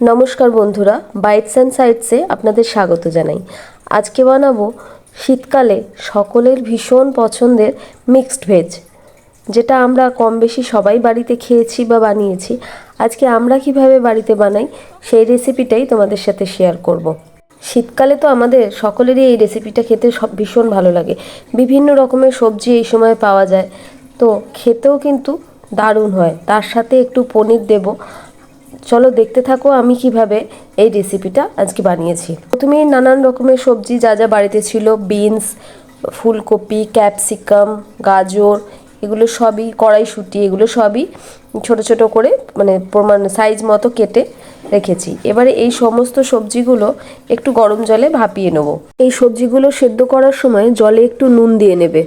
নমস্কার বন্ধুরা bytes and সাইটসে আপনাদের স্বাগত জানাই। আজকে বানাবো শীতকালে সকলের ভীষণ পছন্দের মিক্সড ভেজ যেটা আমরা কম বেশি সবাই বাড়িতে খেয়েছি বা বানিয়েছি। আজকে আমরা কীভাবে বাড়িতে বানাই সেই রেসিপিটাই তোমাদের সাথে শেয়ার করব। শীতকালে তো আমাদের সকলেরই এই রেসিপিটা খেতে সব ভীষণ ভালো লাগে। বিভিন্ন রকমের সবজি এই সময় পাওয়া যায়। তো খেতেও কিন্তু দারুণ হয়। তার সাথে একটু পনির দেবো। চলো দেখতে থাকো আমি কীভাবে এই রেসিপিটা আজকে বানিয়েছি। প্রথমেই নানান রকমের সবজি যা যা বাড়িতে ছিল, বিনস, ফুলকপি, ক্যাপসিকাম, গাজর, এগুলো সবই কড়াইশুঁটি, এগুলো সবই ছোট ছোট করে মানে প্রমাণ সাইজ মতো কেটে রেখেছি। এবারে এই সমস্ত সবজিগুলো একটু গরম জলে ভাপিয়ে নেব। এই সবজিগুলো সেদ্ধ করার সময় জলে একটু নুন দিয়ে নেবে।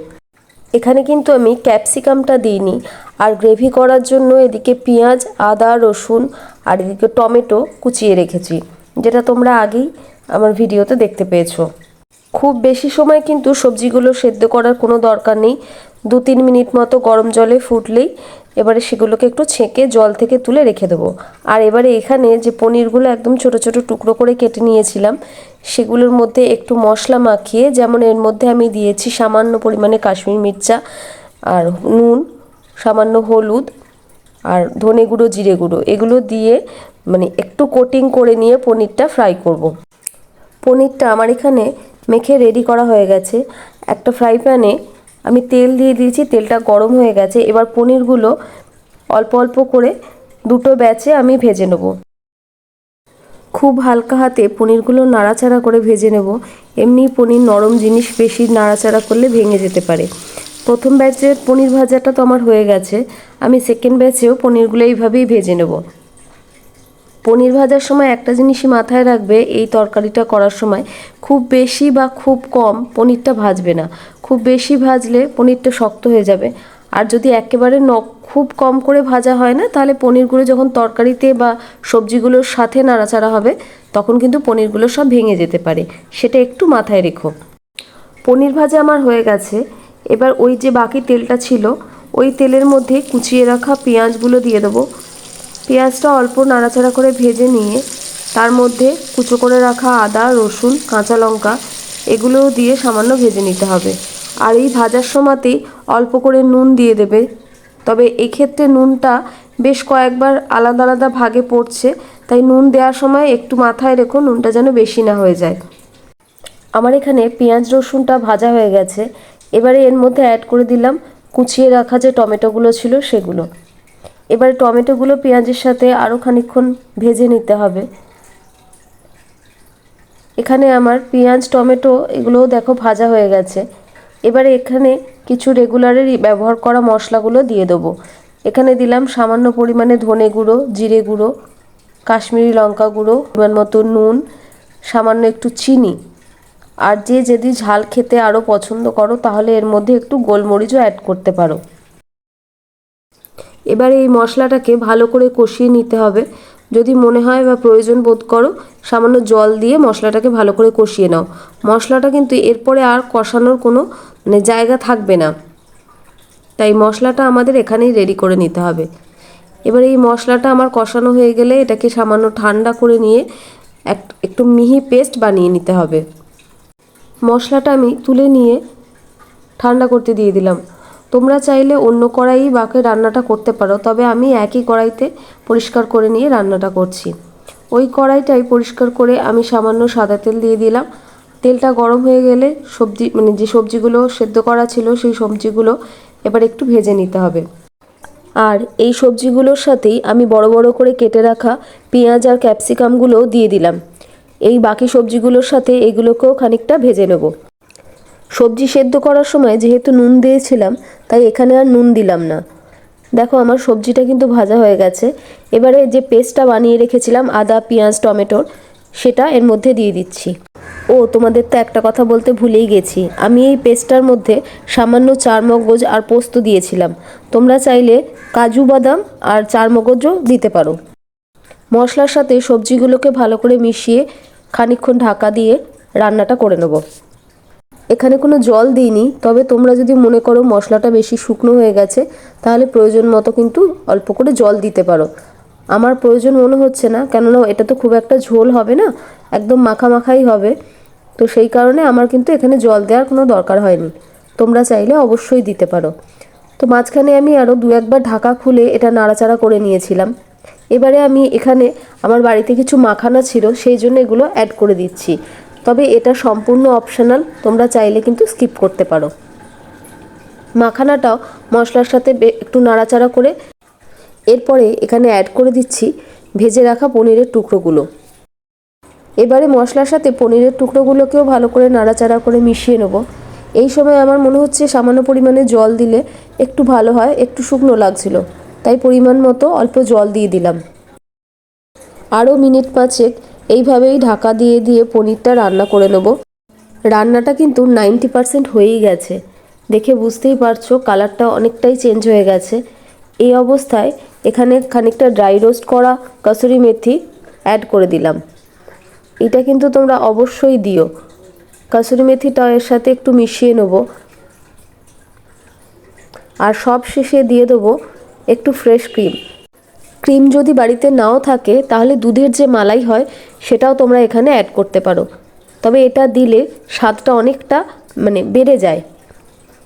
এখানে কিন্তু আমি ক্যাপসিকামটা দিইনি। আর গ্রেভি করার জন্য এদিকে পেঁয়াজ, আদা, রসুন আর এদিকে টমেটো কুচিয়ে রেখেছি, যেটা তোমরা আগেই আমার ভিডিওতে দেখতে পেয়েছ। খুব বেশি সময় কিন্তু সবজিগুলো সেদ্ধ করার কোনো দরকার নেই। দু তিন মিনিট মতো গরম জলে ফুটলেই এবারে সেগুলোকে একটু ছেঁকে জল থেকে তুলে রেখে দেবো। আর এবারে এখানে যে পনিরগুলো একদম ছোট ছোট টুকরো করে কেটে নিয়েছিলাম, সেগুলোর মধ্যে একটু মশলা মাখিয়ে, যেমন এর মধ্যে আমি দিয়েছি সামান্য পরিমাণে কাশ্মীর মির্চা আর নুন, সামান্য হলুদ আর ধনে গুঁড়ো, জিরে গুঁড়ো, এগুলো দিয়ে মানে একটু কোটিং করে নিয়ে পনিরটা ফ্রাই করব। পনিরটা আমার এখানে মেখে রেডি করা হয়ে গেছে। একটা ফ্রাই প্যানে আমি তেল দিয়ে দিয়েছি, তেলটা গরম হয়ে গেছে। এবার পনিরগুলো অল্প অল্প করে দুটো ব্যাচে আমি ভেজে নেব। খুব হালকা হাতে পনিরগুলো নাড়াচাড়া করে ভেজে নেব। এমনি পনির নরম জিনিস বেশি নাড়াচাড়া করলে ভেঙে যেতে পারে। প্রথম ব্যাচের পনির ভাজাটা তো আমার হয়ে গেছে। আমি সেকেন্ড ব্যাচেও পনিরগুলো এইভাবেই ভেজে নেব। পনির ভাজার সময় একটা জিনিসই মাথায় রাখবে, এই তরকারিটা করার সময় খুব বেশি বা খুব কম পনিরটা ভাজবে না। খুব বেশি ভাজলে পনিরটা শক্ত হয়ে যাবে। আর যদি একেবারে ন, খুব কম করে ভাজা হয় না, তাহলে পনিরগুলো যখন তরকারিতে বা সবজিগুলোর সাথে নাড়াচাড়া হবে, তখন কিন্তু পনিরগুলো সব ভেঙে যেতে পারে। সেটা একটু মাথায় রেখো। পনির ভাজা আমার হয়ে গেছে। এবার ওই যে বাকি তেলটা ছিল, ওই তেলের মধ্যে কুচিয়ে রাখা পেঁয়াজগুলো দিয়ে দেবো। পেঁয়াজটা অল্প নাড়াচাড়া করে ভেজে নিয়ে, তার মধ্যে কুচো করে রাখা আদা, রসুন, কাঁচা লঙ্কা, এগুলোও দিয়ে সামান্য ভেজে নিতে হবে। আর এই ভাজার সময়তেই অল্প করে নুন দিয়ে দেবে। তবে এক্ষেত্রে নুনটা বেশ কয়েকবার আলাদা আলাদা ভাগে পড়ছে, তাই নুন দেওয়ার সময় একটু মাথায় রেখো, নুনটা যেন বেশি না হয়ে যায়। আমার এখানে পেঁয়াজ, রসুনটা ভাজা হয়ে গেছে। এবারে এর মধ্যে অ্যাড করে দিলাম, কুচিয়ে রাখা যে টমেটোগুলো ছিল সেগুলো। এবারে টমেটোগুলো পেঁয়াজের সাথে আরও খানিক্ষণ ভেজে নিতে হবে। এখানে আমার পেঁয়াজ, টমেটো এগুলোও দেখো ভাজা হয়ে গেছে। এবারে এখানে কিছু রেগুলারেরই ব্যবহার করা মশলাগুলো দিয়ে দেবো। এখানে দিলাম সামান্য পরিমাণে ধনে গুঁড়ো, জিরে গুঁড়ো, কাশ্মীরি লঙ্কা গুঁড়ো, পরিমাণ মতো নুন, সামান্য একটু চিনি। আর যে যদি ঝাল খেতে আরও পছন্দ করো, তাহলে এর মধ্যে একটু গোলমরিচও অ্যাড করতে পারো। এবার এই মশলাটাকে ভালো করে কষিয়ে নিতে হবে। যদি মনে হয় বা প্রয়োজন বোধ করো, সামান্য জল দিয়ে মশলাটাকে ভালো করে কষিয়ে নাও। মশলাটা কিন্তু এরপরে আর কষানোর কোনো মানে জায়গা থাকবে না। তাই মশলাটা আমাদের এখানেই রেডি করে নিতে হবে। এবার এই মশলাটা আমার কষানো হয়ে গেলে এটাকে সামান্য ঠান্ডা করে নিয়ে এক, একটু মিহি পেস্ট বানিয়ে নিতে হবে। মশলাটা আমি তুলে নিয়ে ঠান্ডা করতে দিয়ে দিলাম। তোমরা চাইলে অন্য কড়াই বাকি রান্নাটা করতে পারো, তবে আমি একই কড়াইতে পরিষ্কার করে নিয়ে রান্নাটা করছি। ওই কড়াইটাই পরিষ্কার করে আমি সামান্য সাদা তেল দিয়ে দিলাম। তেলটা গরম হয়ে গেলে সবজি মানে যে সবজিগুলো সেদ্ধ করা ছিল সেই সবজিগুলো এবার একটু ভেজে নিতে হবে। আর এই সবজিগুলোর সাথেই আমি বড় বড় করে কেটে রাখা পেঁয়াজ আর ক্যাপসিকামগুলোও দিয়ে দিলাম। এই বাকি সবজিগুলোর সাথে এগুলোকেও খানিকটা ভেজে নেব। সবজি সেদ্ধ করার সময় যেহেতু নুন দিয়েছিলাম, তাই এখানে আর নুন দিলাম না। দেখো আমার সবজিটা কিন্তু ভাজা হয়ে গেছে। এবারে যে পেস্টটা বানিয়ে রেখেছিলাম, আদা, পেঁয়াজ টমেটোর সেটা এর মধ্যে দিয়ে দিচ্ছি। ও, তোমাদের তো একটা কথা বলতে ভুলেই গেছি। আমি এই পেস্টটার মধ্যে সামান্য চারমগজ আর পোস্ত দিয়েছিলাম। তোমরা চাইলে কাজু বাদাম আর চারমগজও দিতে পারো। মশলার সাথে সবজিগুলোকে ভালো করে মিশিয়ে খানিকক্ষণ ঢাকা দিয়ে রান্নাটা করে নেব। এখানে কোনো জল দিইনি, তবে তোমরা যদি মনে করো মশলাটা বেশি শুকনো হয়ে গেছে, তাহলে প্রয়োজন মতো কিন্তু অল্প করে জল দিতে পারো। আমার প্রয়োজন মনে হচ্ছে না, কেননা এটা তো খুব একটা ঝোল হবে না, একদম মাখা মাখাই হবে। তো সেই কারণে আমার কিন্তু এখানে জল দেওয়ার কোনো দরকার হয়নি। তোমরা চাইলে অবশ্যই দিতে পারো। তো মাঝখানে আমি আরও দু একবার ঢাকা খুলে এটা নাড়াচাড়া করে নিয়েছিলাম। এবারে আমি এখানে আমার বাড়িতে কিছু মাখানা ছিল, সেই জন্য এগুলো অ্যাড করে দিচ্ছি। তবে এটা সম্পূর্ণ অপশনাল তোমরা চাইলে কিন্তু স্কিপ করতে পারো। মাখানাটাও মশলার সাথে একটু নাড়াচাড়া করে এরপরে এখানে অ্যাড করে দিচ্ছি ভেজে রাখা পনিরের টুকরোগুলো। এবারে মশলার সাথে পনিরের টুকরোগুলোকেও ভালো করে নাড়াচাড়া করে মিশিয়ে নেব। এই সময় আমার মনে হচ্ছে সামান্য পরিমাণে জল দিলে একটু ভালো হয়, একটু শুকনো লাগছিল। তাই পরিমাণ মতো অল্প জল দিয়ে দিলাম। আরও মিনিট পাঁচেক এইভাবেই ঢাকা দিয়ে দিয়ে পনিরটা রান্না করে নেব। রান্নাটা কিন্তু নাইনটি পারসেন্ট হয়েই গেছে। দেখে বুঝতেই পারছ কালারটা অনেকটাই চেঞ্জ হয়ে গেছে। এই অবস্থায় এখানে খানিকটা ড্রাই রোস্ট করা কসুরি মেথি অ্যাড করে দিলাম। এটা কিন্তু তোমরা অবশ্যই দিও। কসুরি মেথিটা এর সাথে একটু মিশিয়ে নেব। আর সব শেষে দিয়ে দেবো একটু ফ্রেশ ক্রিম ক্রিম যদি বাড়িতে নাও থাকে, তাহলে দুধের যে মালাই হয়, সেটাও তোমরা এখানে অ্যাড করতে পারো। তবে এটা দিলে স্বাদটা অনেকটা মানে বেড়ে যায়।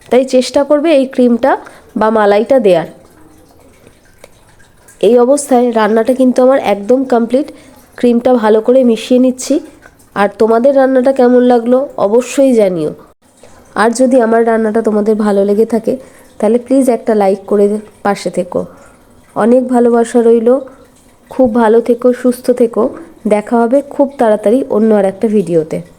তাই চেষ্টা করবে এই ক্রিমটা বা মালাইটা দেওয়ার এই অবস্থায় রান্নাটা কিন্তু আমার একদম কমপ্লিট ক্রিমটা ভালো করে মিশিয়ে নিচ্ছি। আর তোমাদের রান্নাটা কেমন লাগল অবশ্যই জানিও। আর যদি আমার রান্নাটা তোমাদের ভালো লেগে থাকে, তাহলে প্লিজ একটা লাইক করে পাশে থেকো। অনেক ভালোবাসা রইল। খুব ভালো থেকো, সুস্থ থেকো। দেখা হবে খুব তাড়াতাড়ি অন্য আর একটা ভিডিওতে